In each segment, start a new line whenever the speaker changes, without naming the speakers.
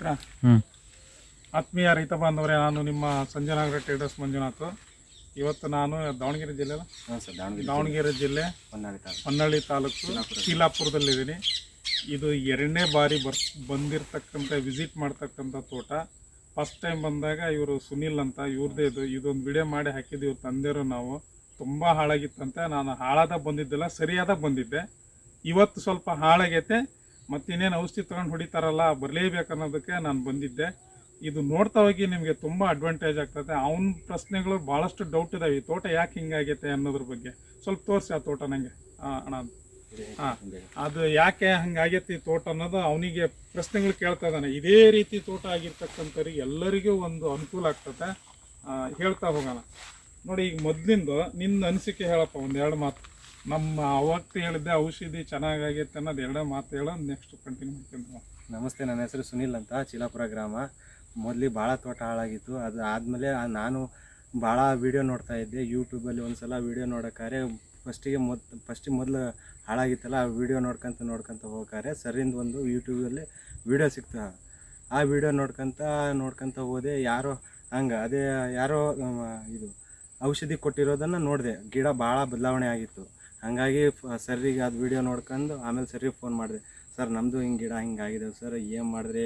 ಮಾಡ್ತೀರಾ
ಹ್ಞೂ
ಆತ್ಮೀಯ ರೈತ ಬಾಂಧವರೇ ನಾನು ನಿಮ್ಮ ಸಂಜನಾಗರ ಟ್ರೇಡರ್ಸ್ ಮಂಜುನಾಥ್. ಇವತ್ತು ನಾನು ದಾವಣಗೆರೆ ಜಿಲ್ಲೆ.
ದಾವಣಗೆರೆ
ಜಿಲ್ಲೆ
ಹೊನ್ನಾಳಿ ತಾಲೂಕು.
ಹೊನ್ನಳ್ಳಿ ತಾಲೂಕು ಶೀಲಾಪುರದಲ್ಲಿದ್ದೀನಿ. ಇದು ಎರಡನೇ ಬಾರಿ ಬರ್ ಬಂದಿರತಕ್ಕಂಥ ವಿಸಿಟ್ ಮಾಡ್ತಕ್ಕಂಥ ತೋಟ. ಫಸ್ಟ್ ಟೈಮ್ ಬಂದಾಗ ಇವರು ಸುನಿಲ್ ಅಂತ ಇವ್ರದ್ದೇ ಇದು. ಇದೊಂದು ವಿಡಿಯೋ ಮಾಡಿ ಹಾಕಿದ್ದು ಇವ್ರ ತಂದೆಯವರು ನಾವು. ತುಂಬ ಹಾಳಾಗಿತ್ತಂತೆ. ನಾನು ಹಾಳಾದ ಬಂದಿದ್ದಿಲ್ಲ ಸರಿಯಾದ ಬಂದಿದ್ದೆ. ಇವತ್ತು ಸ್ವಲ್ಪ ಹಾಳಾಗೈತೆ. ಮತ್ತು ಇನ್ನೇನು ಔಷಧಿ ತಗೊಂಡು ಹೊಡಿತಾರಲ್ಲ ಬರಲೇಬೇಕು ಅನ್ನೋದಕ್ಕೆ ನಾನು ಬಂದಿದ್ದೆ. ಇದು ನೋಡ್ತಾ ಹೋಗಿ ನಿಮಗೆ ತುಂಬ ಅಡ್ವಾಂಟೇಜ್ ಆಗ್ತದೆ. ಅವನ ಪ್ರಶ್ನೆಗಳು ಭಾಳಷ್ಟು ಡೌಟ್ ಇದಾವೆ. ಈ ತೋಟ ಯಾಕೆ ಹಿಂಗಾಗೈತೆ ಅನ್ನೋದ್ರ ಬಗ್ಗೆ. ಸ್ವಲ್ಪ ತೋರಿಸಿ ಆ ತೋಟ ನನಗೆ ಅಣ್ಣ ಹಾಂ. ಅದು ಯಾಕೆ ಹಂಗಾಗೈತಿ ತೋಟ ಅನ್ನೋದು ಅವನಿಗೆ ಪ್ರಶ್ನೆಗಳು ಕೇಳ್ತಾ ಇದ್ದಾನೆ. ಇದೇ ರೀತಿ ತೋಟ ಆಗಿರ್ತಕ್ಕಂಥವ್ರಿಗೆ ಎಲ್ಲರಿಗೂ ಒಂದು ಅನುಕೂಲ ಆಗ್ತದೆ. ಹೇಳ್ತಾ ಹೋಗೋಣ. ನೋಡಿ, ಈಗ ಮೊದಲಿಂದ ನಿನ್ನ ಅನಿಸಿಕೆ ಹೇಳಪ್ಪ ಒಂದೆರಡು ಮಾತು. ನಮ್ಮ ಅವತ್ತು ಹೇಳಿದ್ದೆ ಔಷಧಿ ಚೆನ್ನಾಗಾಗೈತೆ ಅನ್ನೋದು ಎರಡೇ ಮಾತು ಹೇಳೋ ನೆಕ್ಸ್ಟ್ ಕಂಟಿನ್ಯೂ ಮಾಡ್ತೀನಿ
ನಮಸ್ತೆ, ನನ್ನ ಹೆಸರು ಸುನಿಲ್ ಅಂತ, ಚಿಲಾಪುರ ಗ್ರಾಮ. ಮೊದಲು ಭಾಳ ತೋಟ ಹಾಳಾಗಿತ್ತು. ಅದು ಆದಮೇಲೆ ನಾನು ಭಾಳ ವೀಡಿಯೋ ನೋಡ್ತಾ ಇದ್ದೆ. ಯೂಟ್ಯೂಬಲ್ಲಿ ಒಂದು ಸಲ ವೀಡಿಯೋ ನೋಡೋಕ್ಕಾರೆ ಫಸ್ಟಿಗೆ ಮೊದ್ ಫಸ್ಟಿಗೆ ಮೊದಲು ಹಾಳಾಗಿತ್ತಲ್ಲ, ಆ ವೀಡಿಯೋ ನೋಡ್ಕೊಂತ ನೋಡ್ಕೊಂತ ಹೋಗಾರೆ ಸರಿಂದ ಒಂದು ಯೂಟ್ಯೂಬಲ್ಲಿ ವೀಡಿಯೋ ಸಿಕ್ತು. ಆ ವೀಡಿಯೋ ನೋಡ್ಕೊಂತ ನೋಡ್ಕೊಂತ ಹೋದೆ. ಯಾರೋ ಹಂಗೆ, ಅದೇ ಯಾರೋ, ಇದು ಔಷಧಿ ಕೊಟ್ಟಿರೋದನ್ನು ನೋಡಿದೆ. ಗಿಡ ಭಾಳ ಬದಲಾವಣೆ ಆಗಿತ್ತು. ಹಾಗಾಗಿ ಸರ್ರಿಗೆ ಅದು ವಿಡಿಯೋ ನೋಡ್ಕೊಂಡು ಆಮೇಲೆ ಸರ್ರಿಗೆ ಫೋನ್ ಮಾಡಿದೆ, ಸರ್ ನಮ್ಮದು ಹಿಂಗೆ ಗಿಡ ಹಿಂಗಾಗಿದೆ ಸರ್, ಏನು ಮಾಡಿದ್ರೆ?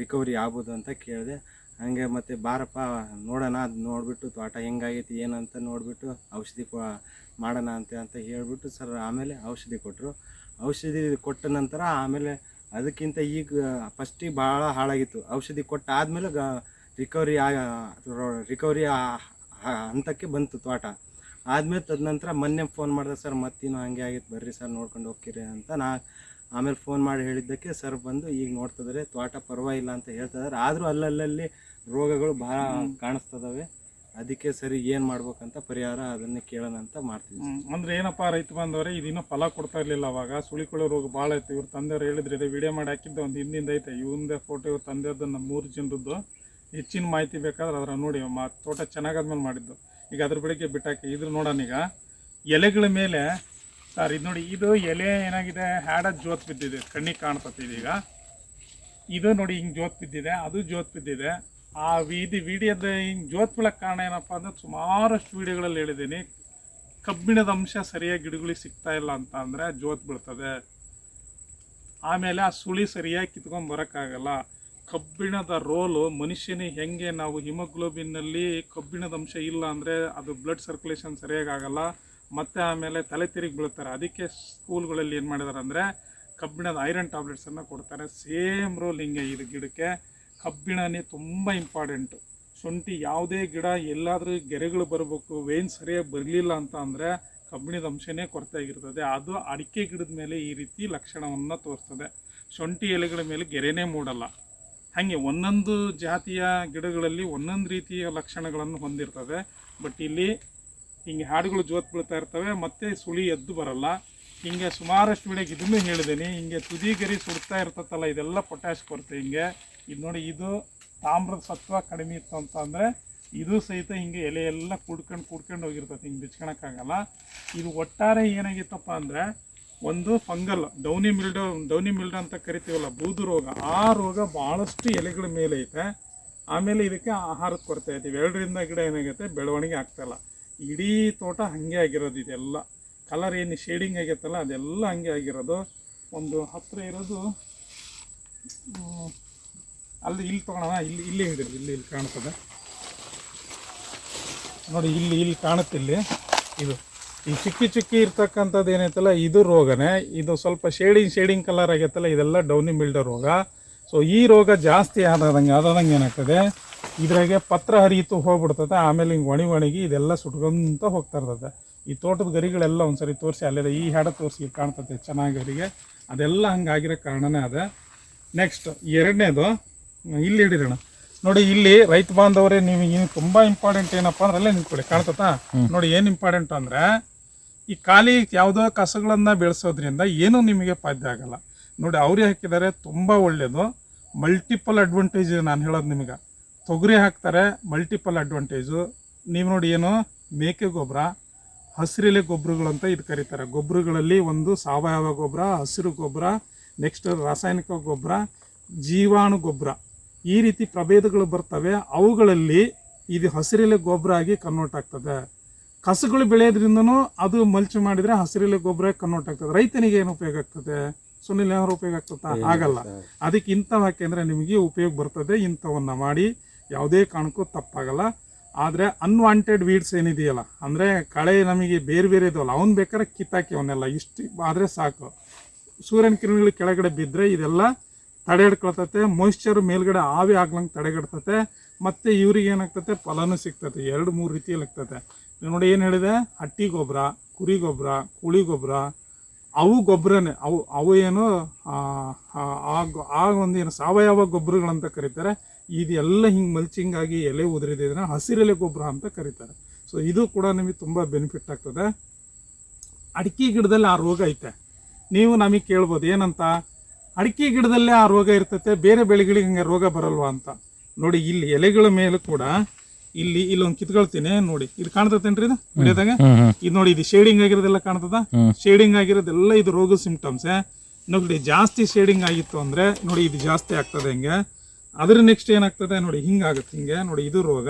ರಿಕವರಿ ಆಗ್ಬೋದು ಅಂತ ಕೇಳಿದೆ. ಹಾಗೆ ಮತ್ತು, ಬಾರಪ್ಪ, ನೋಡೋಣ, ಅದು ನೋಡಿಬಿಟ್ಟು ತೋಟ ಹೆಂಗಾಗೈತಿ, ಏನಂತ ನೋಡಿಬಿಟ್ಟು ಔಷಧಿ ಕೊ ಮಾಡೋಣ ಅಂತ ಅಂತ ಹೇಳಿಬಿಟ್ಟು ಸರ್, ಆಮೇಲೆ ಔಷಧಿ ಕೊಟ್ಟರು ಔಷಧಿ ಕೊಟ್ಟ ನಂತರ ಆಮೇಲೆ ಅದಕ್ಕಿಂತ ಈಗ ಫಸ್ಟಿಗೆ ಭಾಳ ಹಾಳಾಗಿತ್ತು. ಔಷಧಿ ಕೊಟ್ಟಾದಮೇಲೆ ಗ ರಿಕವರಿ ರಿಕವರಿ ಹಂತಕ್ಕೆ ಬಂತು ತೋಟ. ಆದ್ಮೇಲೆ ತದನಂತರ ಮೊನ್ನೆ ಫೋನ್ ಮಾಡಿದೆ ಸರ್ ಮತ್ತಿನ್ನು ಹಂಗೆ ಆಗಿತ್ತು ಬರ್ರಿ ಸರ್ ನೋಡ್ಕೊಂಡು ಹೋಗ್ತೀರಿ ಅಂತ ನಾ ಆಮೇಲೆ ಫೋನ್ ಮಾಡಿ ಹೇಳಿದ್ದಕ್ಕೆ ಸರ್ ಬಂದು ಈಗ ನೋಡ್ತಿದ್ದಾರೆ ತೋಟ ಪರವಾಗಿಲ್ಲ ಅಂತ ಹೇಳ್ತಿದ್ದಾರೆ ಆದರೂ ಅಲ್ಲಲ್ಲಲ್ಲಿ ರೋಗಗಳು ಭಾಳ ಕಾಣಿಸ್ತದವೆ. ಅದಕ್ಕೆ ಸರಿ ಏನು ಮಾಡ್ಬೇಕಂತ ಪರಿಹಾರ ಅದನ್ನೇ ಕೇಳೋಣ ಅಂತ ಮಾಡ್ತೀವಿ
ಅಂದ್ರೆ ಏನಪ್ಪ ರೈತ ಬಂದವರೇ ಇದಿನ್ನೂ ಫಲ ಕೊಡ್ತಾ ಇರಲಿಲ್ಲ ಅವಾಗ. ಸುಳಿಕೊಳ್ಳೋ ರೋಗ ಭಾಳ ಐತೆ. ಇವ್ರ ತಂದೆಯವ್ರು ಹೇಳಿದ್ರೆ ಇದೆ ವಿಡಿಯೋ ಮಾಡಿ ಹಾಕಿದ್ದ ಒಂದು ಹಿಂದಿಂದ ಐತೆ. ಇವಂದೇ ಫೋಟೋ ಇವ್ರ ನಮ್ಮ ಮೂರು ಜನರದ್ದು ಹೆಚ್ಚಿನ ಮಾಹಿತಿ ಬೇಕಾದ್ರೆ ಅದರ ನೋಡಿ ಮಾ ತೋಟ ಚೆನ್ನಾಗಾದ್ಮೇಲೆ ಮಾಡಿದ್ದು. ಈಗ ಅದ್ರ ಬೆಳಿಗ್ಗೆ ಬಿಟ್ಟಾಕಿ, ಇದ್ರ ನೋಡೋಣ ಈಗ. ಎಲೆಗಳ ಮೇಲೆ, ಸರ್ ಇದು ನೋಡಿ, ಇದು ಎಲೆ ಏನಾಗಿದೆ? ಹ್ಯಾಡ ಜೋತ್ ಬಿದ್ದಿದೆ, ಕಣ್ಣಿಗೆ ಕಾಣ್ತತಿ ಇದೀಗ ಇದು ನೋಡಿ ಹಿಂಗೆ ಜೋತ್ ಬಿದ್ದಿದೆ, ಅದು ಜೋತ್ ಬಿದ್ದಿದೆ. ಆ ವಿಧಿ ವಿಡಿಯೋದ ಹಿಂಗೆ ಜೋತ್ ಬೀಳಕ್ಕೆ ಕಾರಣ ಏನಪ್ಪ ಅಂದ್ರೆ ಸುಮಾರಷ್ಟು ವಿಡಿಯೋಗಳಲ್ಲಿ ಹೇಳಿದ್ದೀನಿ, ಕಬ್ಬಿಣದ ಅಂಶ ಸರಿಯಾಗಿ ಗಿಡಗಳಿಗೆ ಸಿಗ್ತಾ ಇಲ್ಲ ಅಂತ ಅಂದರೆ ಜೋತ್ ಬೀಳ್ತದೆ. ಆಮೇಲೆ ಆ ಸುಳಿ ಸರಿಯಾಗಿ ಕಿತ್ಕೊಂಡು ಬರೋಕ್ಕಾಗಲ್ಲ. ಕಬ್ಬಿಣದ ರೋಲು ಮನುಷ್ಯನಿಗೆ ಹೆಂಗೆ ನಾವು ಹಿಮೋಗ್ಲೋಬಿನ್ನಲ್ಲಿ ಕಬ್ಬಿಣದ ಅಂಶ ಇಲ್ಲ ಅಂದರೆ ಅದು ಬ್ಲಡ್ ಸರ್ಕ್ಯುಲೇಷನ್ ಸರಿಯಾಗಿ ಆಗಲ್ಲ, ಮತ್ತು ಆಮೇಲೆ ತಲೆ ತಿರುಗಿ ಬೀಳ್ತಾರೆ ಅದಕ್ಕೆ ಸ್ಕೂಲ್ಗಳಲ್ಲಿ ಏನು ಮಾಡಿದ್ದಾರೆ ಅಂದರೆ ಕಬ್ಬಿಣದ ಐರನ್ ಟ್ಯಾಬ್ಲೆಟ್ಸನ್ನು ಕೊಡ್ತಾರೆ. ಸೇಮ್ ರೋಲ್ ಹಿಂಗೆ ಇದು ಗಿಡಕ್ಕೆ. ಕಬ್ಬಿಣನೇ ತುಂಬ ಇಂಪಾರ್ಟೆಂಟು ಶುಂಠಿ ಯಾವುದೇ ಗಿಡ ಎಲ್ಲಾದರೂ ಗೆರೆಗಳು ಬರಬೇಕು ವೇನ್ ಸರಿಯಾಗಿ ಬರಲಿಲ್ಲ ಅಂತ ಅಂದರೆ ಕಬ್ಬಿಣದ ಅಂಶನೇ ಕೊರತೆ ಆಗಿರ್ತದೆ. ಅದು ಅಡಿಕೆ ಗಿಡದ ಮೇಲೆ ಈ ರೀತಿ ಲಕ್ಷಣವನ್ನು ತೋರಿಸ್ತದೆ. ಶುಂಠಿ ಎಲೆಗಳ ಮೇಲೆ ಗೆರೆನೇ ಮೂಡಲ್ಲ. ಹಾಗೆ ಒಂದೊಂದು ಜಾತಿಯ ಗಿಡಗಳಲ್ಲಿ ಒಂದೊಂದು ರೀತಿಯ ಲಕ್ಷಣಗಳನ್ನು ಹೊಂದಿರ್ತದೆ. ಬಟ್ ಇಲ್ಲಿ ಹಿಂಗೆ ಹಾಡುಗಳು ಜೋತ್ ಬೀಳ್ತಾ ಇರ್ತವೆ, ಮತ್ತು ಸುಳಿ ಎದ್ದು ಬರಲ್ಲ. ಹಿಂಗೆ ಸುಮಾರಷ್ಟು ಬೆಳೆಗೆ ಇದನ್ನು ಹೇಳಿದ್ದೀನಿ. ಹಿಂಗೆ ತುದಿ ಗರಿ ಸುಡ್ತಾ ಇರ್ತತ್ತಲ್ಲ, ಇದೆಲ್ಲ ಪೊಟ್ಯಾಶ್ ಕೊರತೆ ಹಿಂಗೆ. ಇದು ನೋಡಿ, ಇದು ತಾಮ್ರದ ಸತ್ವ ಕಡಿಮೆ ಇತ್ತು ಅಂತ ಅಂದರೆ ಇದು ಸಹಿತ ಹಿಂಗೆ ಎಲೆ ಎಲ್ಲ ಕುಡ್ಕೊಂಡು ಕುಡ್ಕೊಂಡು ಹೋಗಿರ್ತದೆ, ಹಿಂಗೆ ಬಿಚ್ಕೊಳಕ್ಕಾಗಲ್ಲ ಇದು ಒಟ್ಟಾರೆ ಏನಾಗಿತ್ತಪ್ಪ ಅಂದರೆ ಒಂದು fungal, downy mildew downy mildew ಅಂತ ಕರಿತೀವಲ್ಲ, ಬೂದು ರೋಗ, ಆ ರೋಗ ಭಾಳಷ್ಟು ಎಲೆಗಳ ಮೇಲೆ ಐತೆ. ಆಮೇಲೆ ಇದಕ್ಕೆ ಆಹಾರದ ಕೊರತೆ ಐತಿ. ಎರಡರಿಂದ ಗಿಡ ಏನಾಗುತ್ತೆ? ಬೆಳವಣಿಗೆ ಆಗ್ತಾಯಿಲ್ಲ ಇಡೀ ತೋಟ ಹಾಗೆ ಆಗಿರೋದು ಇದೆಲ್ಲ. ಕಲರ್ ಏನು ಶೇಡಿಂಗ್ ಆಗೈತಲ್ಲ, ಅದೆಲ್ಲ ಹಂಗೆ ಆಗಿರೋದು. ಒಂದು ಹತ್ತಿರ ಇರೋದು ಅಲ್ಲಿ ಇಲ್ಲಿ ತೊಗೊಳೋಣ ಇಲ್ಲಿ ಇಲ್ಲಿ ಹಿಡಿದು, ಇಲ್ಲಿ ಇಲ್ಲಿ ಕಾಣ್ತದೆ. ನೋಡಿ, ಇಲ್ಲಿ ಇಲ್ಲಿ ಕಾಣುತ್ತೆ ಇಲ್ಲಿ. ಇದು. ಈ ಚಿಕ್ಕಿ ಚಿಕ್ಕಿ ಇರ್ತಕ್ಕಂಥದ್ದು ಏನೈತಲ್ಲ ಇದು ರೋಗನೇ. ಇದು ಸ್ವಲ್ಪ ಶೇಡಿಂಗ್ ಶೇಡಿಂಗ್ ಕಲರ್ ಆಗೈತಲ್ಲ ಇದೆಲ್ಲ ಡೌನಿ ಬಿಲ್ಡರ್ ರೋಗ. ಸೊ ಈ ರೋಗ ಜಾಸ್ತಿ ಆದಂಗೆ ಆದಂಗೆ ಏನಾಗ್ತದೆ? ಇದ್ರಾಗೆ ಪತ್ರ ಹರಿಯಿತು ಹೋಗ್ಬಿಡ್ತದೆ ಆಮೇಲೆ ಹಿಂಗೆ ಒಣಿ ಒಣಗಿ ಇದೆಲ್ಲ ಸುಟ್ಕೊಂತ ಹೋಗ್ತಾ ಇರ್ತದೆ. ಈ ತೋಟದ ಗರಿಗಳೆಲ್ಲ ಒಂದ್ಸರಿ ತೋರಿಸಿ ಅಲ್ಲಿದೆ ಈ ಹಾಡ ತೋರಿಸಿ ಕಾಣ್ತದೆ ಚೆನ್ನಾಗಿ ಗರಿಗೆ. ಅದೆಲ್ಲ ಹಂಗಾಗಿರೋ ಕಾರಣನೇ ಅದ. ನೆಕ್ಸ್ಟ್ ಎರಡನೇದು ಇಲ್ಲಿ ಹಿಡಿರೋಣ ನೋಡಿ ಇಲ್ಲಿ ರೈತ ಬಾಂಧವರೇ ನೀವು ಇನ್ನು ತುಂಬಾ ಇಂಪಾರ್ಟೆಂಟ್ ಏನಪ್ಪ ಅಂದ್ರೆ ಅಲ್ಲೇ ನಿಂತ್ಕೊಳ್ಳಿ ಕಾಣ್ತತಾ ನೋಡಿ ಏನು ಇಂಪಾರ್ಟೆಂಟ್ ಅಂದ್ರೆ ಈ ಖಾಲಿ ಯಾವುದೋ ಕಸಗಳನ್ನು ಬೆಳೆಸೋದ್ರಿಂದ ಏನೂ ನಿಮಗೆ ಪಾದ್ಯ ಆಗಲ್ಲ. ನೋಡಿ ಅವ್ರಿಗೆ ಹಾಕಿದ್ದಾರೆ, ತುಂಬ ಒಳ್ಳೇದು. ಮಲ್ಟಿಪಲ್ ಅಡ್ವಾಂಟೇಜ್ ನಾನು ಹೇಳೋದು ನಿಮಗೆ. ತೊಗರಿ ಹಾಕ್ತಾರೆ ಮಲ್ಟಿಪಲ್ ಅಡ್ವಾಂಟೇಜು ನೀವು ನೋಡಿ ಏನು, ಮೇಕೆ ಗೊಬ್ಬರ, ಹಸಿರೆಲೆ ಗೊಬ್ಬರಗಳು ಅಂತ ಇದು ಕರೀತಾರೆ. ಗೊಬ್ಬರಗಳಲ್ಲಿ ಒಂದು ಸಾವಯವ ಗೊಬ್ಬರ, ಹಸಿರು ಗೊಬ್ಬರ ನೆಕ್ಸ್ಟ್ ರಾಸಾಯನಿಕ ಗೊಬ್ಬರ, ಜೀವಾಣು ಗೊಬ್ಬರ. ಈ ರೀತಿ ಪ್ರಭೇದಗಳು ಬರ್ತವೆ. ಅವುಗಳಲ್ಲಿ ಇದು ಹಸಿರೆಲೆ ಗೊಬ್ಬರ ಆಗಿ ಕನ್ವರ್ಟ್ ಆಗ್ತದೆ. ಕಸಗಳು ಬೆಳೆಯೋದ್ರಿಂದನೂ ಅದು ಮಲ್ಚ್ ಮಾಡಿದ್ರೆ ಹಸಿರಿಲೆ ಗೊಬ್ಬರ ಕನ್ವರ್ಟ್ ಆಗ್ತದೆ. ರೈತನಿಗೆ ಏನು ಉಪಯೋಗ ಆಗ್ತದೆ? ಸುನಿಲ್ ಏನಾದ್ರು ಉಪಯೋಗ ಆಗ್ತದ? ಆಗಲ್ಲ. ಅದಕ್ಕೆ ಇಂಥವು ಹಾಕಿದ್ರೆ ನಿಮಗೆ ಉಪಯೋಗ ಬರ್ತದೆ. ಇಂಥವನ್ನ ಮಾಡಿ ಯಾವುದೇ ಕಾರಣಕ್ಕೂ ತಪ್ಪಾಗಲ್ಲ. ಆದರೆ ಅನ್ವಾಂಟೆಡ್ ವೀಡ್ಸ್ ಏನಿದೆಯಲ್ಲ ಅಂದರೆ ಕಳೆ ನಮಗೆ ಬೇರೆ ಬೇರೆ ಇದಾವಲ್ಲ ಅವ್ನು ಬೇಕಾದ್ರೆ ಕಿತ್ತಾಕಿ ಅವನ್ನೆಲ್ಲ. ಇಷ್ಟು ಆದರೆ ಸಾಕು. ಸೂರ್ಯನ ಕಿರಣಗಳು ಕೆಳಗಡೆ ಬಿದ್ದರೆ ಇದೆಲ್ಲ ತಡೆ ಹಿಡ್ಕೊಳ್ತತೆ ಮಾಯಿಶ್ಚರ್ ಮೇಲ್ಗಡೆ ಆವಿ ಆಗ್ಲಂಗೆ ತಡೆಗಟ್ತತೆ. ಮತ್ತು ಇವ್ರಿಗೆ ಏನಾಗ್ತತೆ? ಫಲನೂ ಸಿಗ್ತತೆ. ಎರಡು ಮೂರು ರೀತಿಯಲ್ಲಿ ಆಗ್ತತೆ. ನೋಡಿ ಏನು ಹೇಳಿದೆ? ಹಟ್ಟಿ ಗೊಬ್ಬರ ಕುರಿ ಗೊಬ್ಬರ ಕುಳಿ ಗೊಬ್ಬರ ಅವು ಗೊಬ್ಬರನೇ ಅವು ಅವು ಏನು ಆ, ಒಂದು ಏನು ಸಾವಯವ ಗೊಬ್ಬರಗಳಂತ ಕರೀತಾರೆ. ಇದೆಲ್ಲ ಹಿಂಗೆ ಮಲ್ಚಿಂಗ್ ಆಗಿ ಎಲೆ ಉದುರಿದ್ರೆ ಹಸಿರೆಲೆ ಗೊಬ್ಬರ ಅಂತ ಕರೀತಾರೆ. ಸೊ ಇದು ಕೂಡ ನಿಮಗೆ ತುಂಬ ಬೆನಿಫಿಟ್ ಆಗ್ತದೆ. ಅಡಿಕೆ ಗಿಡದಲ್ಲಿ ಆ ರೋಗ ಐತೆ. ನೀವು ನಮಗೆ ಕೇಳ್ಬೋದು ಏನಂತ? ಅಡಿಕೆ ಗಿಡದಲ್ಲೇ ಆ ರೋಗ ಇರ್ತೈತೆ ಬೇರೆ ಬೆಳೆಗಳಿಗೆ ಹಂಗೆ ರೋಗ ಬರಲ್ವಾ ಅಂತ. ನೋಡಿ ಇಲ್ಲಿ ಎಲೆಗಳ ಮೇಲೆ ಕೂಡ ಇಲ್ಲಿ ಇಲ್ಲೊಂದು ಕಿತ್ಕೊಳ್ತೀನಿ ನೋಡಿ. ಇದು ಕಾಣ್ತತೇನ್ರಿ ಇದು? ವಿಡಿಯೋದಾಗ ಇದು ನೋಡಿ ಇದು ಶೇಡಿಂಗ್ ಆಗಿರೋದೆಲ್ಲ ಕಾಣ್ತದ? ಶೇಡಿಂಗ್ ಆಗಿರೋದೆಲ್ಲ ಇದು ರೋಗ ಸಿಂಪ್ಟಮ್ಸ್ ನೋಡಿ ಜಾಸ್ತಿ ಶೇಡಿಂಗ್ ಆಗಿತ್ತು ಅಂದ್ರೆ ನೋಡಿ ಇದು ಜಾಸ್ತಿ ಆಗ್ತದೆ ಹಿಂಗೆ? ಅದ್ರ ನೆಕ್ಸ್ಟ್ ಏನಾಗ್ತದೆ? ನೋಡಿ ಹಿಂಗಾಗುತ್ತೆ ಹಿಂಗೆ. ನೋಡಿ ಇದು ರೋಗ.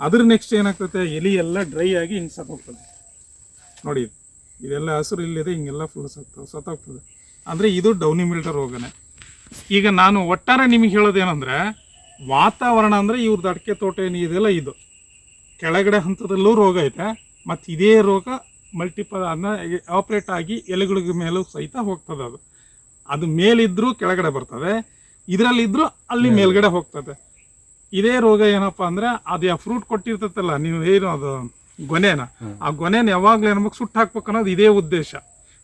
ಅದ್ರ ನೆಕ್ಸ್ಟ್ ಏನಾಗ್ತದೆ ಎಲಿ ಎಲ್ಲ ಡ್ರೈ ಆಗಿ ಹಿಂಗೆ ಸತ್ತೋಗ್ತದೆ. ನೋಡಿ ಇದು. ಇದೆಲ್ಲ ಹಸಿರು ಇಲ್ಲಿದೆ ಹಿಂಗೆಲ್ಲ ಫುಲ್ ಸತ್ತ ಸತ್ತೋಗ್ತದೆ. ಅಂದರೆ ಇದು ಡೌನಿ ಮಿಲ್ಟರ್ ರೋಗನೇ. ಈಗ ನಾನು ಒಟ್ಟಾರೆ ನಿಮಗೆ ಹೇಳೋದೇನಂದ್ರೆ ವಾತಾವರಣ ಅಂದರೆ ಇವ್ರದ್ದು ಅಡಿಕೆ ತೋಟ ಏನು ಇದೆಲ್ಲ ಇದು. ಕೆಳಗಡೆ ಹಂತದಲ್ಲೂ ರೋಗ ಐತೆ ಮತ್ತು ಇದೇ ರೋಗ ಮಲ್ಟಿಪಲ್ ಅದನ್ನ ಆಪ್ರೇಟ್ ಆಗಿ ಎಲೆಗಳ ಮೇಲೂ ಸಹಿತ ಹೋಗ್ತದೆ ಅದು. ಅದು ಮೇಲಿದ್ದರೂ ಕೆಳಗಡೆ ಬರ್ತದೆ. ಇದರಲ್ಲಿದ್ದರೂ ಅಲ್ಲಿ ಮೇಲ್ಗಡೆ. ಹೋಗ್ತದೆ. ಇದೇ ರೋಗ ಏನಪ್ಪ ಅಂದ್ರೆ ಅದು ಯಾವ ಫ್ರೂಟ್ ಕೊಟ್ಟಿರ್ತೈತಲ್ಲ ನೀವು ಏನು ಅದು ಗೊನೆನ? ಆ ಗೊನೆನ ಯಾವಾಗಲೂ ನಮಗೆ ಸುಟ್ಟು ಹಾಕ್ಬೇಕು ಅನ್ನೋದು ಇದೇ ಉದ್ದೇಶ.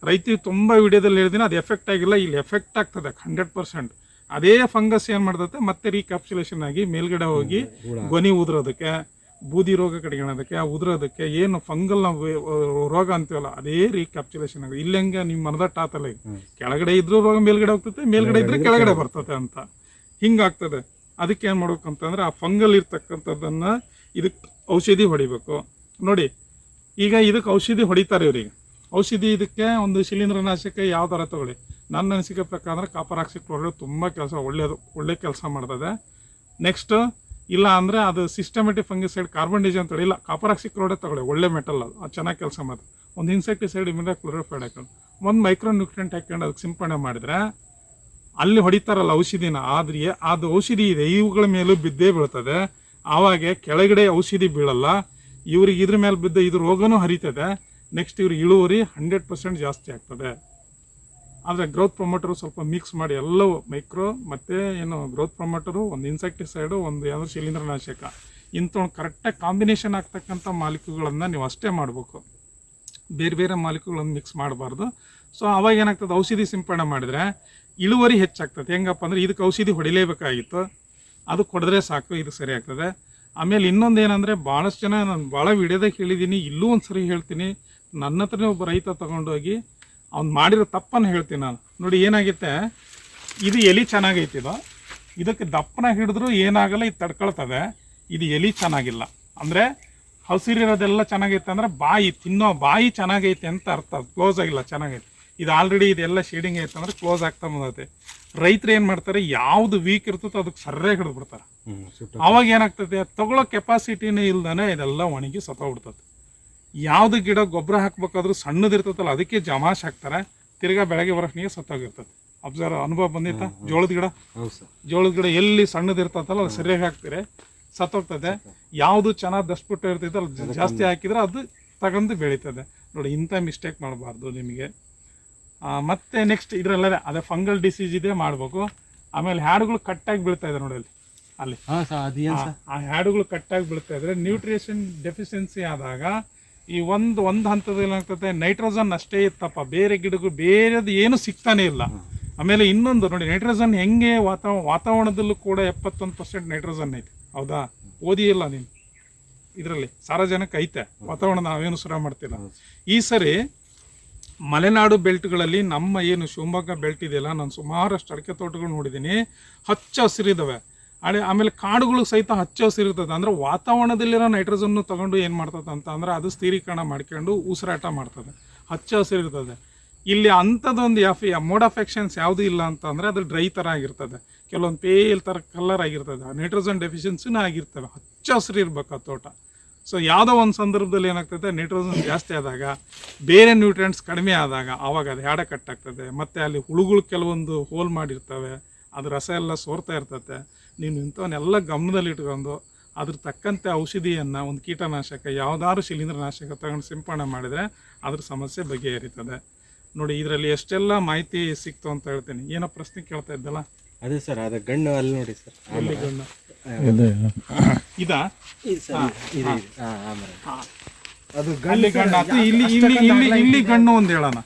ರೈತರಿಗೆ ತುಂಬ ವಿಡಿಯೋದಲ್ಲಿ ಹೇಳಿದಿನ ಅದು ಎಫೆಕ್ಟ್ ಆಗಿಲ್ಲ. ಇಲ್ಲಿ ಎಫೆಕ್ಟ್ ಆಗ್ತದೆ ಹಂಡ್ರೆಡ್ ಪರ್ಸೆಂಟ್. ಅದೇ ಫಂಗಸ್ ಏನು ಮಾಡ್ತೈತೆ ಮತ್ತೆ ರೀಕ್ಯಾಪ್ಸುಲೇಷನ್ ಆಗಿ ಮೇಲ್ಗಡೆ ಹೋಗಿ ಗೊನಿ ಉದುರೋದಕ್ಕೆ ಬೂದಿ ರೋಗ ಕಡೆಗಣೋದಕ್ಕೆ ಆ ಉದುರೋದಕ್ಕೆ ಏನು ಫಂಗಲ್ ನಾವು ರೋಗ ಅಂತೀವಲ್ಲ ಅದೇ ರೀಕ್ಯಾಪ್ಸುಲೇಷನ್ ಆಗಿ ಇಲ್ಲಿ ಹೆಂಗೆ ನಿಮ್ಮ ಮನದಟ್ಟ ಆತಲ್ಲ ಈಗ ಕೆಳಗಡೆ ಇದ್ರೂ ರೋಗ ಮೇಲ್ಗಡೆ ಹೋಗ್ತೈತೆ ಮೇಲ್ಗಡೆ ಇದ್ರೆ ಕೆಳಗಡೆ ಬರ್ತದೆ ಅಂತ. ಹಿಂಗಾಗ್ತದೆ. ಅದಕ್ಕೆ ಏನು ಮಾಡ್ಬೇಕು ಅಂತಂದ್ರೆ ಆ ಫಂಗಲ್ ಇರ್ತಕ್ಕಂಥದ್ದನ್ನ ಇದಕ್ಕೆ ಔಷಧಿ ಹೊಡಿಬೇಕು. ನೋಡಿ ಈಗ ಇದಕ್ಕೆ ಔಷಧಿ ಹೊಡಿತಾರೆ ಇವ್ರಿಗೆ. ಔಷಧಿ ಇದಕ್ಕೆ ಒಂದು ಶಿಲೀಂಧ್ರನಾಶಕ ಯಾವ ಥರ ತಗೊಳ್ಳಿ. ನನ್ನ ಅನಿಸಿಕೆ ಪ್ರಕಾರ ಕಾಪರ್ ಆಕ್ಸಿಕ್ಲೋರೈಡ್ ತುಂಬ ಕೆಲಸ, ಒಳ್ಳೆಯದು, ಒಳ್ಳೆ ಕೆಲಸ ಮಾಡ್ತದೆ. ನೆಕ್ಸ್ಟ್ ಇಲ್ಲ ಅಂದರೆ ಅದು ಸಿಸ್ಟಮೆಟಿಕ್ ಫಂಗಿಸೈಡ್ ಕಾರ್ಬನ್ ಡಿಜ್ ಅಂತ ಇಲ್ಲ, ಕಾಪರ್ ಆಕ್ಸಿಕ್ಲೋರೈಡ್ ತಗೊಳ್ಳಿ, ಒಳ್ಳೆ ಮೆಟಲ್ ಅದು ಅದು ಚೆನ್ನಾಗಿ ಕೆಲಸ ಮಾಡ್ತದೆ. ಒಂದು ಇನ್ಸೆಕ್ಟಿಸೈಡ್ ಇಮಿಡಿಯೇಟ್ ಕ್ಲೋರೋಫೈಡ್ ಹಾಕೊಂಡು ಒಂದು ಮೈಕ್ರೋ ನ್ಯೂಟ್ರಿಯೆಂಟ್ ಹಾಕೊಂಡು ಅದಕ್ಕೆ ಸಿಂಪಡಣೆ ಮಾಡಿದರೆ, ಅಲ್ಲಿ ಹೊಡಿತಾರಲ್ಲ ಔಷಧಿನ, ಆದ್ರೆ ಅದು ಔಷಧಿ ಇದೆ, ಇವುಗಳ ಮೇಲೂ ಬಿದ್ದೇ ಬೀಳ್ತದೆ. ಆವಾಗೆ ಕೆಳಗಡೆ ಔಷಧಿ ಬೀಳಲ್ಲ, ಇವ್ರಿಗೆ ಇದ್ರ ಮೇಲೆ ಬಿದ್ದ ಇದು ರೋಗನೂ ಹರಿತದೆ. ನೆಕ್ಸ್ಟ್ ಇವ್ರಿಗೆ ಇಳುವರಿ ಹಂಡ್ರೆಡ್ ಪರ್ಸೆಂಟ್ ಜಾಸ್ತಿ ಆಗ್ತದೆ. ಆದರೆ ಗ್ರೋತ್ ಪ್ರೊಮೋಟರು ಸ್ವಲ್ಪ ಮಿಕ್ಸ್ ಮಾಡಿ ಎಲ್ಲವೂ ಮೈಕ್ರೋ ಮತ್ತು ಏನು ಗ್ರೋತ್ ಪ್ರೊಮೋಟರು ಒಂದು ಇನ್ಸೆಕ್ಟಿಸೈಡು ಒಂದು ಯಾವ್ದು ಶಿಲೀಂಧ್ರನಾಶಕ. ಇಂಥ ಕರೆಕ್ಟಾಗಿ ಕಾಂಬಿನೇಷನ್ ಆಗ್ತಕ್ಕಂಥ ಮಾಲಿಕುಗಳನ್ನು ನೀವು ಅಷ್ಟೇ ಮಾಡಬೇಕು. ಬೇರೆ ಬೇರೆ ಮಾಲಿಕುಗಳನ್ನು ಮಿಕ್ಸ್ ಮಾಡಬಾರ್ದು. ಸೊ ಅವಾಗ ಏನಾಗ್ತದೆ, ಔಷಧಿ ಸಿಂಪಡಣೆ ಮಾಡಿದರೆ ಇಳುವರಿ ಹೆಚ್ಚಾಗ್ತದೆ. ಹೆಂಗಪ್ಪ ಅಂದರೆ ಇದಕ್ಕೆ ಔಷಧಿ ಹೊಡಿಲೇಬೇಕಾಗಿತ್ತು. ಅದು ಕೊಡಿದ್ರೆ ಸಾಕು, ಇದು ಸರಿ ಆಗ್ತದೆ. ಆಮೇಲೆ ಇನ್ನೊಂದು ಏನಂದರೆ ಭಾಳಷ್ಟು ಜನ ನಾನು ಭಾಳ ವಿಡಿಯೋದಾಗ ಹೇಳಿದ್ದೀನಿ ಇಲ್ಲೂ ಒಂದು ಸರಿ ಹೇಳ್ತೀನಿ. ನನ್ನ ಹತ್ರನೇ ಒಬ್ಬ ರೈತ ತೊಗೊಂಡೋಗಿ ಅವ್ನು ಮಾಡಿರೋ ತಪ್ಪನ್ನು ಹೇಳ್ತೀನಿ ನಾನು. ನೋಡಿ ಏನಾಗುತ್ತೆ ಇದು ಎಲಿ ಚೆನ್ನಾಗೈತಿ ಇದು. ಇದಕ್ಕೆ ದಪ್ಪನ ಹಿಡಿದ್ರು ಏನಾಗಲ್ಲ ಇದು ತಡ್ಕೊಳ್ತದೆ. ಇದು ಎಲಿ ಚೆನ್ನಾಗಿಲ್ಲ. ಅಂದರೆ ಹಸಿರಿರೋದೆಲ್ಲ ಚೆನ್ನಾಗೈತೆ ಅಂದರೆ ಬಾಯಿ ತಿನ್ನೋ ಬಾಯಿ ಚೆನ್ನಾಗೈತೆ ಅಂತ ಅರ್ಥ. ಕ್ಲೋಸ್ ಆಗಿಲ್ಲ ಚೆನ್ನಾಗೈತೆ. ಇದು ಆಲ್ರೆಡಿ ಇದೆಲ್ಲ ಶೇಡಿಂಗ್ ಐತೆ ಅಂದರೆ ಕ್ಲೋಸ್ ಆಗ್ತಾ ಬಂದೈತೆ. ರೈತರು ಏನು ಮಾಡ್ತಾರೆ ಯಾವುದು ವೀಕ್ ಇರ್ತದೋ ಅದಕ್ಕೆ ಸರ್ಯಾಗಿ ಹಿಡಿದ್ಬಿಡ್ತಾರೆ. ಅವಾಗ ಏನಾಗ್ತದೆ ತಗೊಳ್ಳೋ ಕೆಪಾಸಿಟಿನೇ ಇಲ್ದಾನೆ ಇದೆಲ್ಲ ಒಣಗಿ ಸತ್ತೋಗ್ಬಿಡ್ತದೆ ಯಾವ್ದು ಗಿಡ ಗೊಬ್ಬರ ಹಾಕ್ಬೇಕಾದ್ರೂ ಸಣ್ಣದಿರ್ತದಲ್ಲ ಅದಕ್ಕೆ ಜಮಾಶ್ ಹಾಕ್ತಾರೆ. ತಿರ್ಗಾ ಬೆಳಗ್ಗೆ ಬರೋಷ್ನಿಗೆ ಸತ್ತೋಗಿರ್ತದೆ ಅಬ್ಸರ್ವ್ ಅನುಭವ ಬಂದಿತ್ತ? ಜೋಳದ ಗಿಡ? ಜೋಳದ ಗಿಡ ಎಲ್ಲಿ ಸಣ್ಣದಿರ್ತದಲ್ಲ ಅದು ಸರಿಯಾಗಿ ಹಾಕ್ತೀರಿ. ಸತ್ತೋಗ್ತದೆ ಯಾವುದು ಚೆನ್ನಾಗಿ ದಸ್ಪುಟ್ಟ ಇರ್ತೈತೆ ಜಾಸ್ತಿ ಹಾಕಿದ್ರೆ ಅದು ತಗೊಂಡು ಬೆಳೀತದೆ. ನೋಡಿ ಇಂಥ ಮಿಸ್ಟೇಕ್ ಮಾಡಬಾರ್ದು ನಿಮಗೆ. ಆ, ಮತ್ತೆ ನೆಕ್ಸ್ಟ್ ಇದರಲ್ಲದೆ ಅದೇ ಫಂಗಲ್ ಡಿಸೀಸ್ ಇದೆ ಮಾಡಬೇಕು. ಆಮೇಲೆ ಹ್ಯಾಡ್ಗಳು ಕಟ್ಟಾಗಿ ಬೀಳ್ತಾ ಇದೆ ನೋಡಿ ಅಲ್ಲಿ. ಅಲ್ಲಿ. ಆ ಹ್ಯಾಡುಗಳು ಕಟ್ಟಾಗಿ ಬೀಳ್ತಾ ಇದ್ರೆ ನ್ಯೂಟ್ರಿಷನ್ ಡೆಫಿಷಿಯನ್ಸಿ ಆದಾಗ ಈ ಒಂದು ಒಂದು ಹಂತದಲ್ಲಿ ಏನಾಗ್ತದೆ ನೈಟ್ರೋಜನ್ ಅಷ್ಟೇ ಇತ್ತಪ್ಪ. ಬೇರೆ ಗಿಡಗಳು, ಬೇರೆದು ಏನು ಸಿಗ್ತಾನೆ ಇಲ್ಲ. ಆಮೇಲೆ ಇನ್ನೊಂದು ನೋಡಿ ನೈಟ್ರೋಜನ್ ಹೆಂಗೆ ವಾತಾವರಣ ವಾತಾವರಣದಲ್ಲೂ ಕೂಡ ಎಪ್ಪತ್ತೊಂದು ಪರ್ಸೆಂಟ್ ನೈಟ್ರೋಜನ್ ಐತೆ. ಹೌದಾ? ಓದಿ ಇಲ್ಲ ನೀನು. ಇದರಲ್ಲಿ ಸಾರಜನಕ ಐತೆ. ವಾತಾವರಣ ನಾವೇನು ಸುರ ಮಾಡ್ತಿಲ್ಲ. ಈ ಸರಿ ಮಲೆನಾಡು ಬೆಲ್ಟ್ಗಳಲ್ಲಿ ನಮ್ಮ ಏನು ಶಿವಮೊಗ್ಗ ಬೆಲ್ಟ್ ಇದೆಯಲ್ಲ, ನಾನು ಸುಮಾರಷ್ಟು ಅಡಿಕೆ ತೋಟಗಳು ನೋಡಿದ್ದೀನಿ. ಹಚ್ಚ ಹಸಿರಿದ್ದಾವೆ ಅಡೆ ಆಮೇಲೆ ಕಾಡುಗಳು ಸಹಿತ ಹಚ್ಚ ಹಸಿರಿರ್ತದೆ. ಅಂದ್ರೆ ವಾತಾವರಣದಲ್ಲಿರೋ ನೈಟ್ರೋಜನ್ನು ತಗೊಂಡು ಏನು ಮಾಡ್ತದೆ ಅಂತ ಅಂದ್ರೆ ಅದು ಸ್ಥಿರೀಕರಣ ಮಾಡ್ಕೊಂಡು ಉಸಿರಾಟ ಮಾಡ್ತದೆ. ಹಚ್ಚ ಹಸಿರಿರ್ತದೆ. ಇಲ್ಲಿ ಅಂಥದ್ದೊಂದು ಎಫ್ ಮೋಡ್ ಆಫ್ ಆಕ್ಷನ್ಸ್ ಯಾವುದೂ ಇಲ್ಲ ಅಂತಂದರೆ ಅದು ಡ್ರೈ ಥರ ಆಗಿರ್ತದೆ. ಕೆಲವೊಂದು ಪೇಲ್ ಥರ ಕಲರ್ ಆಗಿರ್ತದೆ. ನೈಟ್ರೋಜನ್ ಡೆಫಿಷಿಯನ್ಸಿನೂ ಆಗಿರ್ತವೆ. ಹಚ್ಚ ಹಸಿರು ಇರ್ಬೇಕು ಆ ತೋಟ. ಸೊ ಯಾವುದೋ ಒಂದು ಸಂದರ್ಭದಲ್ಲಿ ಏನಾಗ್ತದೆ? ನೈಟ್ರೋಜನ್ ಜಾಸ್ತಿ ಆದಾಗ, ಬೇರೆ ನ್ಯೂಟ್ರಿಯೆಂಟ್ಸ್ ಕಡಿಮೆ ಆದಾಗ ಆವಾಗ ಅದು ಹ್ಯಾಡ ಕಟ್ಟಾಗ್ತದೆ ಮತ್ತು ಅಲ್ಲಿ ಹುಳುಗಳು ಕೆಲವೊಂದು ಹೋಲ್ ಮಾಡಿರ್ತವೆ. ಅದು ರಸ ಎಲ್ಲ ಸೋರ್ತಾ ಇರ್ತತೆ. ನೀನು ಇಂಥವನ್ನೆಲ್ಲ ಗಮನದಲ್ಲಿ ಇಟ್ಕೊಂಡು ಅದ್ರ ತಕ್ಕಂತೆ ಔಷಧಿಯನ್ನು ಒಂದು ಕೀಟನಾಶಕ ಯಾವುದಾದ್ರು ಶಿಲೀಂಧ್ರನಾಶಕ ತಗೊಂಡು ಸಿಂಪಡಣೆ ಮಾಡಿದರೆ ಅದ್ರ ಸಮಸ್ಯೆ ಬಗೆಹರಿತದೆ. ನೋಡಿ ಇದರಲ್ಲಿ ಎಷ್ಟೆಲ್ಲ ಮಾಹಿತಿ ಸಿಕ್ತು ಅಂತ ಹೇಳ್ತೀನಿ. ಏನೋ ಪ್ರಶ್ನೆ ಕೇಳ್ತಾ ಇದ್ದಲ್ಲ?
ಅದೇ ಸರ್ ಅದು ಗಣ್ಣು ಅಲ್ಲಿ ನೋಡಿ ಸರ್.
ಅಲ್ಲಿ ಗಣ್ಣು.
ಇದು
ಅದು
ಅಲ್ಲಿ ಗಣ್ಣು ಇಲ್ಲಿ ಇಲ್ಲಿ ಇಲ್ಲಿ ಇಲ್ಲಿ ಗಣ್ಣು ಒಂದು ಹೇಳೋಣ.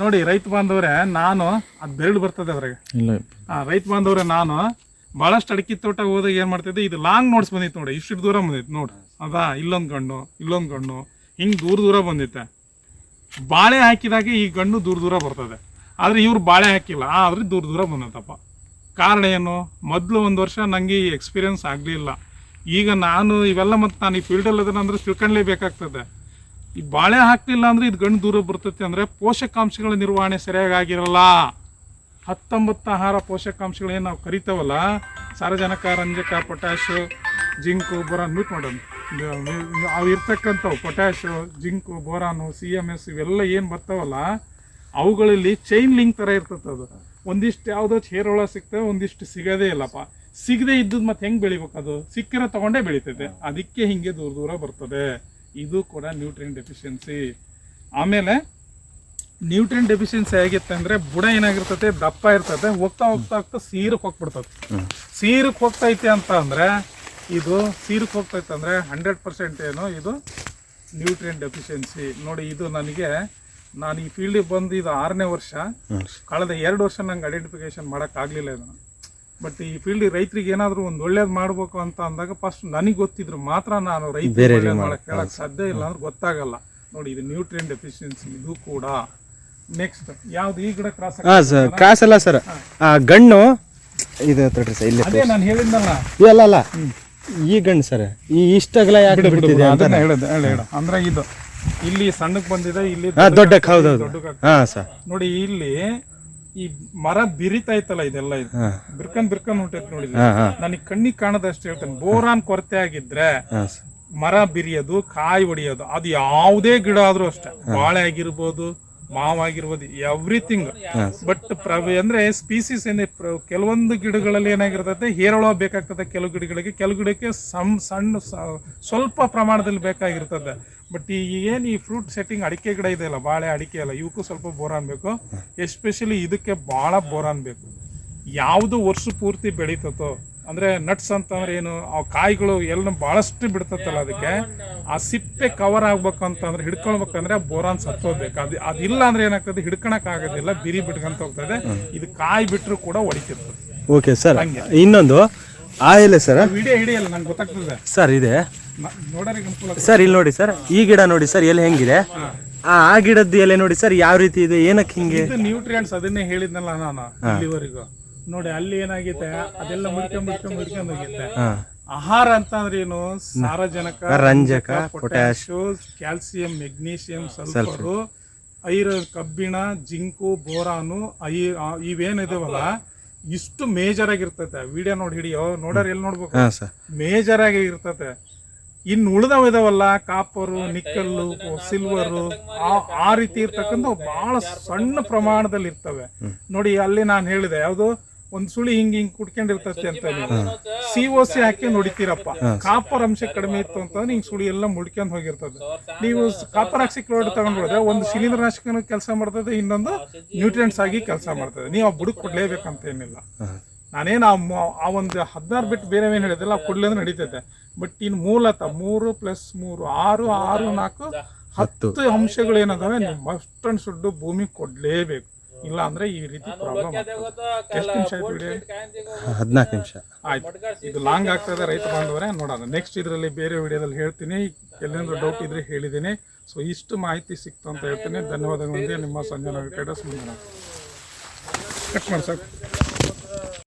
ನೋಡಿ ರೈತ ಬಾಂಧವ್ರೆ ನಾನು ಅದು ಬೆರಳು ಬರ್ತದೆ ಅವ್ರಿಗೆ ರೈತ ಬಾಂಧವ್ರೆ ನಾನು ಭಾಳಷ್ಟು ಅಡಕೆ ತೋಟ ಹೋದಾಗ ಏನು ಮಾಡ್ತಿದ್ದೆ ಇದು ಲಾಂಗ್ ನೋಟ್ಸ್ ಬಂದಿತ್ತು ನೋಡಿ, ಇಷ್ಟು ದೂರ ಬಂದಿತ್ತು ನೋಡಿ. ಅದಾ, ಇಲ್ಲೊಂದು ಗಣ್ಣು ಇಲ್ಲೊಂದು ಗಣ್ಣು ಹಿಂಗೆ ದೂರ ದೂರ ಬಂದಿತ್ತೆ. ಬಾಳೆ ಹಾಕಿದಾಗ ಈ ಗಣ್ಣು ದೂರ ದೂರ ಬರ್ತದೆ. ಆದರೆ ಇವ್ರು ಬಾಳೆ ಹಾಕಿಲ್ಲ, ಆದ್ರೆ ದೂರ ದೂರ ಬಂದತ್ತಪ್ಪ ಕಾರಣ ಏನು? ಮೊದಲು ಒಂದು ವರ್ಷ ನನಗೆ ಈ ಎಕ್ಸ್ಪೀರಿಯನ್ಸ್ ಆಗಲಿಲ್ಲ. ಈಗ ನಾನು ಇವೆಲ್ಲ ಮತ್ತು ನಾನು ಈ ಫೀಲ್ಡಲ್ಲಿ ಅದನ್ನ ಅಂದ್ರೆ ತಿಳ್ಕೊಳ್ಳೇಬೇಕಾಗ್ತದೆ ಈ ಬಾಳೆ ಹಾಕಲಿಲ್ಲ ಅಂದ್ರೆ ಇದು ಗಣ್ಣು ದೂರ ಬರ್ತೈತೆ ಅಂದರೆ ಪೋಷಕಾಂಶಗಳ ನಿರ್ವಹಣೆ ಸರಿಯಾಗಿ ಆಗಿರಲ್ಲ. ಹತ್ತೊಂಬತ್ತು ಆಹಾರ ಪೋಷಕಾಂಶಗಳು ಏನು ನಾವು ಕರಿತೇವಲ್ಲ, ಸಾರಜನಕ, ರಂಜಕ, ಪೊಟ್ಯಾಶು, ಜಿಂಕು, ಬೋರಾನ್ ಮೀಟ್ ಮಾಡೋಣ. ಅವು ಇರ್ತಕ್ಕಂಥವು, potash, zinc, boron, C M S ಇವೆಲ್ಲ ಏನು ಬರ್ತಾವಲ್ಲ ಅವುಗಳಲ್ಲಿ ಚೈನ್ ಲಿಂಕ್ ಥರ ಇರ್ತದೆ ಅದು. ಒಂದಿಷ್ಟು ಯಾವುದೋ ಚೇರೋಳ ಸಿಗ್ತವೆ ಒಂದಿಷ್ಟು ಸಿಗೋದೇ ಇಲ್ಲಪ್ಪ. ಸಿಗದೆ ಇದ್ದದ್ದು ಮತ್ತೆ ಹೆಂಗೆ ಬೆಳಿಬೇಕು ಅದು? ಸಿಕ್ಕಿರೋ ತಗೊಂಡೇ ಬೆಳೀತದೆ ಅದಕ್ಕೆ ಹಿಂಗೆ ದೂರ ದೂರ ಬರ್ತದೆ. ಇದು ಕೂಡ ನ್ಯೂಟ್ರಿಯನ್ ಡೆಫಿಷಿಯನ್ಸಿ ಆಮೇಲೆ ನ್ಯೂಟ್ರಿಯನ್ ಡೆಫಿಷಿಯನ್ಸಿ ಆಗಿತ್ತು ಅಂದ್ರೆ ಬುಡ ಏನಾಗಿರ್ತದೆ ದಪ್ಪ ಇರ್ತದೆ ಹೋಗ್ತಾ ಹೋಗ್ತಾ ಹೋಗ್ತಾ ಸೀರಕ್ಕೆ ಹೋಗ್ಬಿಡ್ತದೆ. ಸೀರಕ್ಕೆ ಹೋಗ್ತೈತೆ ಅಂತ ಅಂದ್ರೆ ಇದು ಸೀರಕ್ಕೆ ಹೋಗ್ತೈತೆ ಅಂದ್ರೆ ಹಂಡ್ರೆಡ್ ಪರ್ಸೆಂಟ್ ಏನು ಇದು ನ್ಯೂಟ್ರಿಯನ್ ಡೆಫಿಷಿಯನ್ಸಿ ನೋಡಿ ಇದು ನನಗೆ ನಾನು ಈ ಫೀಲ್ಡಿಗೆ ಬಂದು ಇದು ಆರನೇ ವರ್ಷ ಕಳೆದ ಎರಡು ವರ್ಷ ನಂಗೆ ಐಡೆಂಟಿಫಿಕೇಶನ್ ಮಾಡೋಕ್ಕಾಗಲಿಲ್ಲ ಇದು ಬಟ್ ಈ ಫೀಲ್ಡ್ ರೈತರಿಗೆ ಏನಾದರೂ ಒಂದು ಒಳ್ಳೇದು ಮಾಡಬೇಕು ಅಂತ ಅಂದಾಗ ಫಸ್ಟ್ ನನಗೆ ಗೊತ್ತಿದ್ರು ಮಾತ್ರ ನಾನು ರೈತ ಮಾಡಕ್ಕೆ ಸಾಧ್ಯ ಇಲ್ಲ ಅಂದ್ರೆ ಗೊತ್ತಾಗಲ್ಲ. ನೋಡಿ ಇದು ನ್ಯೂಟ್ರಿಯನ್ ಡೆಫಿಷಿಯನ್ಸಿ ಇದು ಕೂಡ. ನೆಕ್ಸ್ಟ್ ಯಾವ್ದು ಈ ಗಿಡ ಕ್ರಾಸ್
ಹಾ ಸರ್ ಕ್ರಾಸ್ ಅಲ್ಲ? ಸರ್ ಆ ಗಣ್ಣು ಇದು ತಡ್ರಿ ಸರ್ ಇಲ್ಲಿ
ಅದೇ ನಾನು ಹೇಳಿದ್ನಲ್ಲ.
ಇಲ್ಲ ಅಲ್ಲ ಈ ಗಣ್ಣು ಸರ್ ಈ ಇಷ್ಟ ಯಾಕೆ ಅಂತ
ಅದನ್ನ ಹೇಳದ್ ಹೇಳ ಹೇಳ. ಅಂದ್ರೆ ಇದು ಇಲ್ಲಿ ಸಣ್ಣಕ್ ಬಂದಿದೆ ಇಲ್ಲಿ
ದೊಡ್ಡ ದೊಡ್ಡಕ್ಕೆ ಹೌದು ಹೌದು
ದೊಡ್ಡಕ್ಕೆ
ಹಾ ಸರ್
ನೋಡಿ ಇಲ್ಲಿ ಈ ಮರ ಬಿರಿತಾ ಇತ್ತಲ್ಲ ಇದೆಲ್ಲ ಇದು. ಬಿರ್ಕನ್ ಬಿರ್ಕನ್ ಹೊಂಟೈತೆ ನೋಡಿ ನನಗೆ ಕಣ್ಣಿಗೆ ಕಾಣದಷ್ಟು ಹೇಳ್ತೇನೆ. ಬೋರಾನ್ ಕೊರತೆ ಆಗಿದ್ರೆ ಮರ ಬಿರಿಯೋದು ಕಾಯಿ ಹೊಡಿಯೋದು ಅದು ಯಾವುದೇ ಗಿಡ ಆದ್ರೂ ಅಷ್ಟೇ. ಬಾಳೆ ಆಗಿರ್ಬೋದು ಮಾವಾಗಿರ್ಬೋದು ಎವ್ರಿಥಿಂಗ್ ಬಟ್ ಅಂದ್ರೆ ಸ್ಪೀಸೀಸ್ ಏನೇ ಕೆಲವೊಂದು ಗಿಡಗಳಲ್ಲಿ ಏನಾಗಿರ್ತದೆ ಹೇರಳ ಬೇಕಾಗ್ತದೆ ಕೆಲವು ಗಿಡಗಳಿಗೆ ಕೆಲವು ಗಿಡಕ್ಕೆ ಸಮ್ ಸಣ್ಣ ಸ್ವಲ್ಪ ಪ್ರಮಾಣದಲ್ಲಿ ಬೇಕಾಗಿರ್ತದೆ. ಬಟ್ ಈ ಏನು ಈ ಫ್ರೂಟ್ ಸೆಟ್ಟಿಂಗ್ ಅಡಿಕೆ ಗಿಡ ಇದೆಯಲ್ಲ ಬಾಳೆ ಅಡಿಕೆ ಅಲ್ಲ ಇವಕ್ಕೂ ಸ್ವಲ್ಪ ಬೋರಾನ್ ಬೇಕು. ಎಸ್ಪೆಷಲಿ ಇದಕ್ಕೆ ಭಾಳ ಬೋರಾನ್ ಬೇಕು. ಯಾವುದು ವರ್ಷ ಪೂರ್ತಿ ಬೆಳೀತತೋ ಅಂದ್ರೆ ನಟ್ಸ್ ಅಂತಂದ್ರೆ ಏನು ಆ ಕಾಯಿಗಳು ಎಲ್ಲ ಬಹಳಷ್ಟು ಬಿಡ್ತತ್ತಲ್ಲ ಅದಕ್ಕೆ. ಆ ಸಿಪ್ಪೆ ಕವರ್ ಆಗ್ಬೇಕು ಅಂತಂದ್ರೆ ಹಿಡ್ಕೊಳ್ಬೇಕಂದ್ರೆ ಬೋರಾನ್ ಸತ್ತೋಗ್ಬೇಕು. ಅದು ಅದಿಲ್ಲ ಅಂದ್ರೆ ಏನಾಗ್ತದೆ ಹಿಡ್ಕೊಳಕ್ ಆಗೋದಿಲ್ಲ ಬಿರಿ ಬಿಟ್ಕೊಂತ ಹೋಗ್ತದೆ. ಇದು ಕಾಯಿ ಬಿಟ್ಟರು ಕೂಡ ಹೊಡಿತಿರ್ತದೆ
ಓಕೆ ಸರ್ ಇನ್ನೊಂದು ಆ ಎಲೆ ಸರ್
ವಿಡಿಯೋ ಹಿಡಿಯಲ್ಲ ನಂಗೆ ಗೊತ್ತಾಗ್ತದೆ.
ಸರ್ ಇದೆ. ಸರ್ ಇಲ್ಲಿ ನೋಡಿ ಸರ್ ಈ ಗಿಡ ನೋಡಿ ಸರ್ ಎಲ್ಲಿ ಹೆಂಗಿದೆ? ಆ ಆ ಗಿಡದ್ದು ಎಲೆ ನೋಡಿ ಸರ್ ಯಾವ ರೀತಿ ಇದೆ ಏನಕ್ಕೆ ಹಿಂಗೆ?
ಇದು ನ್ಯೂಟ್ರಿಯೆಂಟ್ಸ್ ಅದನ್ನೇ ಹೇಳಿದ್ನಲ್ಲ ನಾನು ಇಲ್ಲಿವರೆಗೂ. ನೋಡಿ ಅಲ್ಲಿ ಏನಾಗಿದೆ ಅದೆಲ್ಲ ಮುಡ್ಕೊಂಡ್ ಮುಡ್ಕೊಂಡ್ ಮುಡ್ಕೊಂಡ್ ಹೋಗಿದ್ದೆ
ಹಾ.
ಆಹಾರ ಅಂತಂದ್ರೆ ಏನು? ಸಾರಜನಕ
ರಂಜಕ,
potash calcium magnesium sulphur iron ಕಬ್ಬಿಣ ಜಿಂಕು ಬೋರಾನು ಐ ಇವೇನಿದಾವಲ್ಲ ಇಷ್ಟು ಮೇಜರ್ ಆಗಿರ್ತೈತೆ. ವಿಡಿಯೋ ನೋಡಿ ಹಿಡಿಯೋ ನೋಡೋರ್ ಎಲ್ಲಿ ನೋಡ್ಬೇಕು? ಮೇಜರ್ ಆಗಿ ಇರ್ತತೆ. ಇನ್ನು ಉಳಿದವ ಇದಾವಲ್ಲ ಕಾಪರು ನಿಕ್ಕಲ್ಲು ಸಿಲ್ವರು ಆ ಆ ರೀತಿ ಇರ್ತಕ್ಕಂಥ ಬಹಳ ಸಣ್ಣ ಪ್ರಮಾಣದಲ್ಲಿ ಇರ್ತವೆ ನೋಡಿ ಅಲ್ಲಿ ನಾನು ಹೇಳಿದೆ ಯಾವುದು? ಒಂದ್ ಸುಳಿ ಹಿಂಗ್ ಹಿಂಗ್ ಕುಡ್ಕೊಂಡಿರ್ತತಿ ಅಂತ ಸಿ ಓ ಸಿ ಹಾಕಿ ನೋಡಿತೀರಪ್ಪ. ಕಾಪರ್ ಅಂಶ ಕಡಿಮೆ ಇತ್ತು ಅಂತಂದ್ರೆ ಹಿಂಗ್ ಸುಳಿ ಎಲ್ಲ ಮುಡ್ಕೊಂಡ್ ಹೋಗಿರ್ತದೆ. ನೀವು ಕಾಪರ್ ಆಕ್ಸಿ ಕ್ಲೋರೈಡ್ ತಗೊಂಡ್ರೆ ಒಂದು ಶಿಲೀಂಧ್ರನಾಶಕನು ಕೆಲಸ ಮಾಡ್ತದೆ ಇನ್ನೊಂದು ನ್ಯೂಟ್ರಿಯೆಂಟ್ಸ್ ಆಗಿ ಕೆಲಸ ಮಾಡ್ತದೆ. ನೀವು ಆ ಬುಡಕ್ ಕೊಡ್ಲೇಬೇಕಂತ ಏನಿಲ್ಲ. ನಾನೇನು ಆ ಮ- ಆ ಒಂದು ಹದಿನಾರು ಬಿಟ್ ಬೇರೆ ಏನು ಹೇಳಿದಿಲ್ಲ ಕೊಡ್ಲಿ ಅಂದ್ರೆ ನಡೀತೈತೆ. ಬಟ್ ಇನ್ ಮೂಲತಃ ಮೂರು ಪ್ಲಸ್ ಮೂರು ಆರು ಆರು ನಾಲ್ಕು ಹತ್ತು. ಅಂಶಗಳು ಏನದಾವೆ ಮಸ್ಟ್ ಅಂಡ್ ಶುಡ್ ಭೂಮಿ ಕೊಡ್ಲೇಬೇಕು. ಇಲ್ಲ ಅಂದ್ರೆ ಈ ರೀತಿ ಪ್ರಾಬ್ಲಮ್ ಎಷ್ಟು ನಿಮಿಷ ಆಯ್ತು ವಿಡಿಯೋ?
ಹದಿನಾಲ್ಕು ನಿಮಿಷ.
ಆಯ್ತು. ಇದು ಲಾಂಗ್ ಆಗ್ತದೆ ರೈತ ಬಾಂಧವರೇ ನೋಡೋಣ. ನೆಕ್ಸ್ಟ್ ಇದರಲ್ಲಿ ಬೇರೆ ವಿಡಿಯೋದಲ್ಲಿ ಹೇಳ್ತೀನಿ. ಎಲ್ಲೇನಾದ್ರು ಡೌಟ್ ಇದ್ರೆ ಹೇಳಿದ್ದೀನಿ. ಸೊ ಇಷ್ಟು ಮಾಹಿತಿ ಸಿಕ್ತು ಅಂತ ಹೇಳ್ತೀನಿ. ಧನ್ಯವಾದಗಳೊಂದಿಗೆ ನಿಮ್ಮ ಸಂಜನಾ ಟ್ರೇಡರ್ಸ್ ಮುಂದೆ ಕಟ್ ಮಾಡಿ ಸಾಕು